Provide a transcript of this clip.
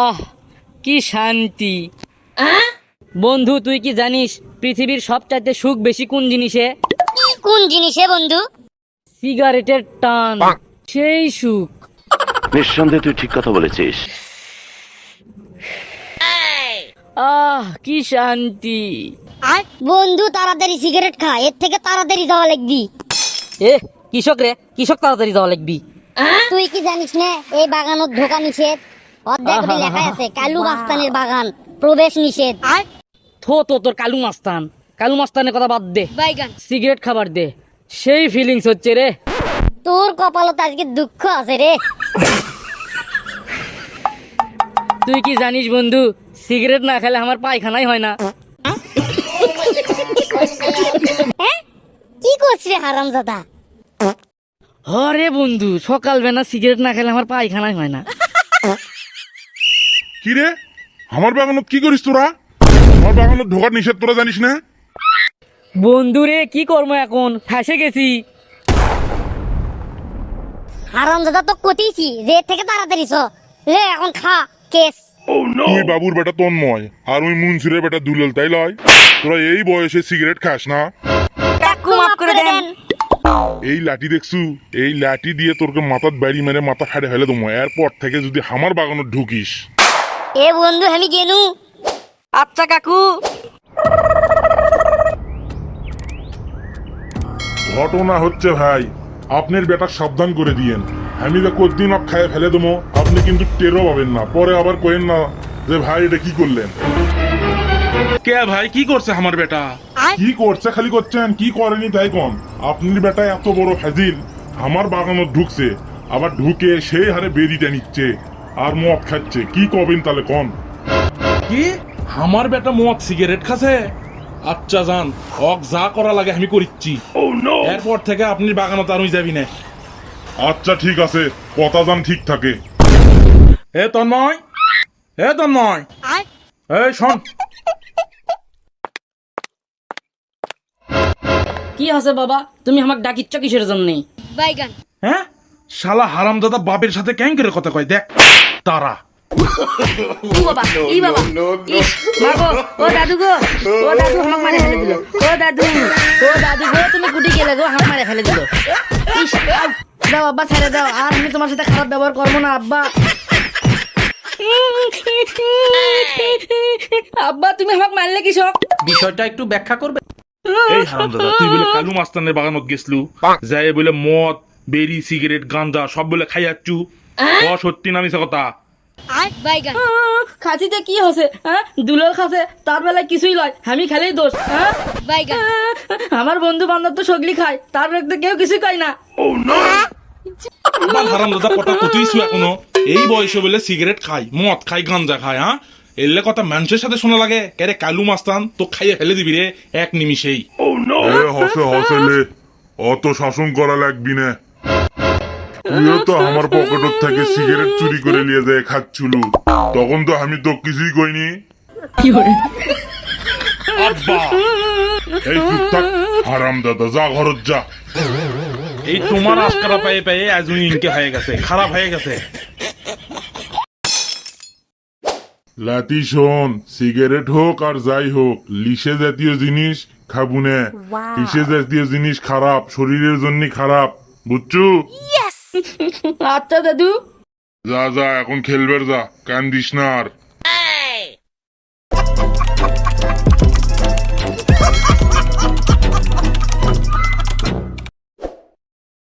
আহ কি শান্তি। বন্ধু তুই কি জানিস পৃথিবীর সবচাইতে সুখ বেশি কোন জিনিসে? কোন জিনিসে বন্ধু? সিগারেটের টান সেই সুখ। নিঃসন্দেহে তুই ঠিক কথা বলেছিস। আহ কি শান্তি। বন্ধু তাড়াতাড়ি সিগারেট খা এর থেকে তাড়াতাড়ি যাওয়া লাগবি। এ কৃষক রে কৃষক তাড়াতাড়ি যাওয়া লাগবি। তুই কি জানিস না এই বাগানত ঢোকা নিষেধ? অর্ধেক লেখা আছে কালু মাস্তানের বাগান প্রবেশ নিষেধ। থো তো তোর কালু মাস্তান কালু মাস্তানের কথা বাদ দে। সিগারেট খাবার দে। সেই ফিলিংস হচ্ছে রে। তোর কপালত আজকে দুঃখ আছে রে। তুই কি জানিস বন্ধু সিগারেট না খেলে আমার পায়খানাই হয় না। কি করছিস রে হারামজাদা? হরে বন্ধু সকালবেলা সিগারেট না খেলে আমার পায়খানাই হয় না। কি রে আমার বাগানত কি করিস তোরা? আমার বাগানত ঢোকার নিষেধ তোরা জানিস না? বন্ধু রে কি করব এখন? ফাঁসে গেছি। হারামজাদা তো কতিছি যে এর থেকে তাড়াতাড়ি চ। লে এখন খা কেস। তুই বাবুর বেটা তন্ময় আর ওই মুন্সিরের বেটা দুলাল তাই লয়? তোরা এই বয়সে সিগারেট খাস না? কাকু মাফ করে দেন। এই লাঠি দেখছু? এই লাঠি দিয়ে তোরকে মাথার বাড়ি মেরে মাথা ফাড়ে ফেলে দেবো। এরপর থেকে যদি আমার বাগানত ঢুকিস। এ বন্ধু আমি গেনু। আচ্ছা কাকু। ঘটনা হচ্ছে ভাই। আপনার বেটা সাবধান করে দিয়েন। আমি যে কদিন অক খায় ফেলে দেবো আপনি কিন্তু টেরও পাবেন না। পরে আবার কয়েন না যে ভাই এটা কি করলেন? কে ভাই কি করছে আমার বেটা? কি করছে খালি করছেন? কি করেনি তাই কন? আপনার বেটা এত বড় ফাজিল আমার বাগানত ঢুকছে। আবার ঢুকে সেই হারে বেরিটা নিচ্ছে। আর মদ খাচ্ছে। কি কবেন তাহলে কন? কি? আমার বেটা মদ সিগারেট খাছে? আচ্ছা জান অক যা করা লাগে আমি করিচ্ছি। এরপর থেকে আপনি বাগানত আর যাবি না। আচ্ছা ঠিক আছে। কথা যান ঠিক থাকে। এ তন্ময় এ তন্ময়। এই শোন। কি আছে বাবা? তুমি আমাক ডাকিচ্ছ কিসের জন্যে? বাইগান। হ্যাঁ? শালা হারামদাদা বাপের সাথে ক্যাং করে কথা কয় দেখ। তারা। ও বাবা ই বাবা। ইস, মা গো, ও দাদু গো ও দাদু আমাকে মারে ফেলে দিল। ও দাদু ও দাদু গো তুমি কুটি গেলে গো আমাকে মারে ফেলে দিল। দাও আব্বা ছেড়ে দাও। আর আমি তোমার সাথে খারাপ ব্যবহার করব না আব্বা। আব্বা তুমি আমাকে মারলে কি সব বিষয়টা একটু ব্যাখ্যা করবে? এই হারামদাদা তুই বলে কালু মাস্তানের বাগানত গেছলু যাই বলে মদ বেরি সিগারেট গাঁজা সব বলে খাইয়াচ্ছু। ও সত্যি না কথা। বাইগান খাসিতে কি হসে হ্যাঁ দুলাল খাসে তার বেলায় কিছুই লয় আমি খেলেই দোষ। হ্যাঁ বাইগান আমার বন্ধু বান্ধব তো সগলি খায় তার ব্যক্তি কেউ কিছুই কয় না। আমার হারামদাদা কথা কতইছু এখনও। এই বয়সে বলে সিগারেট খাই মদ খাই গাঞ্জা খায় হ্যাঁ এলে কথা মানুষের সাথে শোনা লাগে। কেরে কালু মাস্তান তো খাইয়ে ফেলে দিবি রে এক নিমিষেই। এ হসে হসেলে অত শাসন করা লাগবি না? তুইও তো আমার পকেটর থেকে সিগারেট চুরি করে নিয়ে যায় খাচ্ছুলু। তখন তো আমি তো কিছুই কইনি। আব্বা! এই চুপ থাক হারাম দাদা যা ঘরত যা। এই তোমার আজকারা পেয়ে পেয়ে আজুই ইনকে হয়ে গেছে খারাপ হয়ে গেছে। লাতি শোন সিগারেট হোক আর যাই হোক লিসে জাতীয় জিনিস খাবু না। লিসে জাতীয় জিনিস খারাপ শরীরের জন্য খারাপ বুঝছু? আচ্ছা দাদু। যা যা এখন খেলবার যা। কান্দিস না আর?